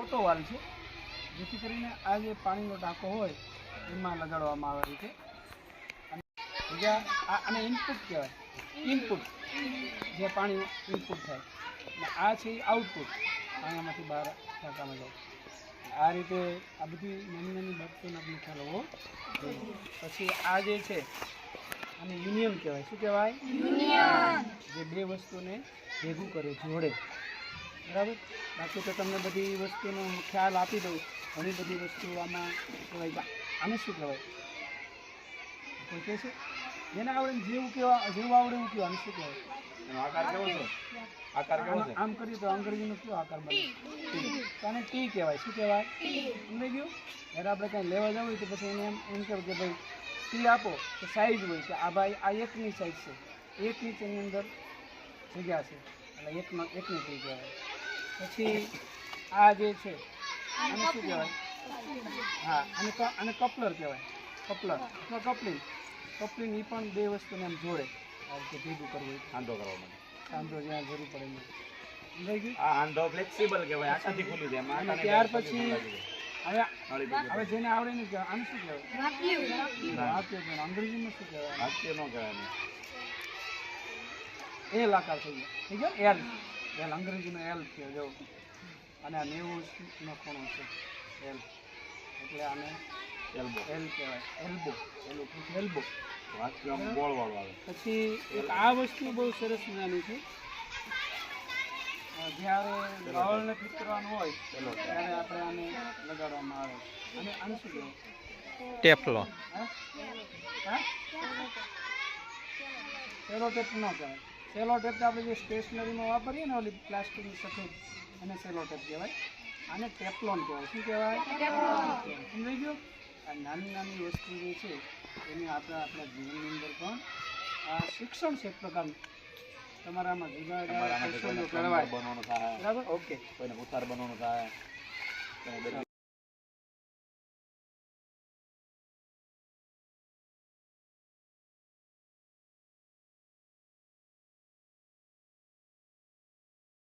Auto વાલ છે. જેથી કરીને આ જે પાણીનો ટાંકો હોય એમાં લગાડવામાં આવે છે. અને બીજા આ આને ઇનપુટ કહેવાય. ઇનપુટ જે પાણી ઇનપુટ થાય. અને આ છે એ આઉટપુટ પાણીમાંથી બહાર ટાંકામાં જાય. આ રીતે આ બધી નાની નાની બાબતોનો આપણે ખ્યાલ હોવો પછી આ જે છે આને યુનિયન કહેવાય. શું કહેવાય? જે બે વસ્તુને ભેગું કરે જોડે. બરાબર? બાકી તો તમને બધી વસ્તુનો ખ્યાલ આપી દઉં. ઘણી બધી વસ્તુ આમાં કહેવાય આને શું કહેવાય? કોઈ કહે છે? જેને આવડે જેવું કહેવા જેવું આવડે એવું કહેવા શું કહેવાય? આકાર કેવો છે? આકાર કેવો છે? આમ- કરીએ તો અંગ્રેજીનો કયો આકાર બને? ટી. આને ટી કહેવાય. શું કહેવાય? સમજાઈ ગયું? જ્યારે આપણે કાંઈ લેવા જવું હોય તો પછી એને એમ એમ કહેવાય કે ભાઈ ટી આપો. તો સાઈઝ હોય કે આ ભાઈ આ એકની સાઈઝ છે. એક ઇંચ એની અંદર જગ્યા છે. એટલે એકનો એકની ટી કહેવાય. પછી આ જે છે આને શું કહેવાય? હા અને અને કપલર કહેવાય. કપલર. અથવા કપલિંગ. કપલિંગ એ પણ બે વસ્તુને એમ જોડે. આ રીતે ભેગું કરવું હોય હાંધો કરવા માટે. સાંધો જ્યાં જરૂર પડે ગયું? આ હાંધો ફ્લેક્સિબલ કહેવાય. આખાથી ખુલ્લું છે. અને ત્યાર પછી હવે જેને આવડે ને આને શું કહેવાય? વાક્ય. છે અંગ્રેજીમાં શું કહેવાય? વાક્ય ન કહેવાય એને. એલ આકાર થઈ ગયો. થઈ ગયો? એલ. એલ અંગ્રેજીનો એલ છે જો. અને આ નેવું નો ખૂણો છે એલ. એટલે આને elbow. એલ કહેવાય. એલ્બો. એલું એલ્બો. આમ ગોળવાળું આવે. પછી એક આ વસ્તુ બહુ સરસ મજાની છે. જ્યારે ગળને ફિટ કરવાનું હોય ત્યારે આપણે આને લગાડવામાં આવે. અને આને શું કહેવાય ટેફલો. હા? હા? સેલો ટેપ ન કહેવાય. સેલો ટેપ તો આપણે જે સ્ટેશનરીમાં વાપરીએ ને ઓલી પ્લાસ્ટિકની સફેદ એને સેલો ટેપ કહેવાય. આને ટેપલોન કહેવાય. શું કહેવાય? સમજાઈ ગયું? આ નાની નાની વસ્તુ જે છે એને આપણે આપણા જીવનની અંદર પણ આ શિક્ષણ છે એક પ્રકારનું. તમારામાં જુદા જુદા બનવાનું થાય બરાબર? ઓકે. કોઈને ઉતાર બનવાનું થાય